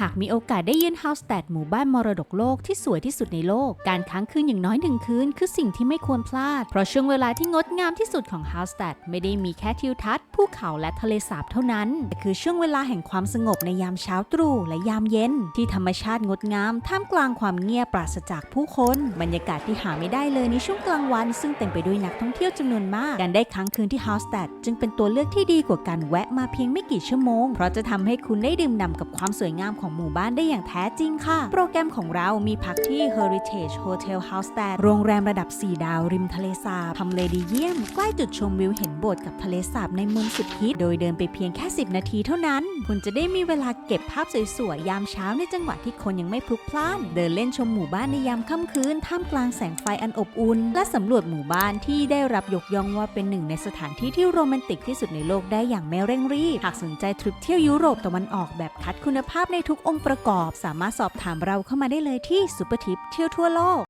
หากมีโอกาสได้เยือนเฮาสแตดหมู่บ้านมรดกโลกที่สวยที่สุดในโลก การค้างคืนอย่างน้อยหนึ่งคืนคือสิ่งที่ไม่ควรพลาด เพราะช่วงเวลาที่งดงามที่สุดของเฮาสแตดไม่ได้มีแค่ทิวทัศน์ ภูเขาและทะเลสาบเท่านั้น แต่คือช่วงเวลาแห่งความสงบในยามเช้าตรู่และยามเย็น ที่ธรรมชาติงดงาม ท่ามกลางความเงียบปราศจากผู้คน บรรยากาศที่หาไม่ได้เลยในช่วงกลางวัน ซึ่งเต็มไปด้วยนักท่องเที่ยวจำนวนมาก การได้ค้างคืนที่เฮาสแตดจึงเป็นตัวเลือกที่ดีกว่าการแวะมาเพียงไม่กี่ชั่วโมง เพราะจะทำให้คุณได้ดื่มด่ำกับความสวยงามของหมู่บ้านได้อย่างแท้จริงค่ะ โปรแกรมของเรามีพักที่ Heritage Hotel House 8โรงแรมระดับ 4 ดาวริมทะเลสาบทำเลดีเยี่ยม ใกล้จุดชมวิวเห็นโบสถ์กับทะเลสาบในมุมสุดฮิต โดยเดินไปเพียงแค่ 10 นาทีเท่านั้น คุณจะได้มีเวลาเก็บภาพสวยๆ ยามเช้าในจังหวะที่คนยังไม่พลุกพล่าน เดินเล่นชมหมู่บ้านในยามค่ำคืน ท่ามกลางแสงไฟอันอบอุ่น และสำรวจหมู่บ้านที่ได้รับยกย่องว่าเป็นหนึ่งในสถานที่ที่โรแมนติกที่สุดในโลกได้อย่างไม่เร่งรีบ หากสนใจทริปเที่ยวยุโรปตะวันออกแบบคัดคุณภาพในทุกองค์ประกอบสามารถสอบถามเราเข้ามาได้เลยที่ซุปเปอร์ทิปเที่ยวทั่วโลก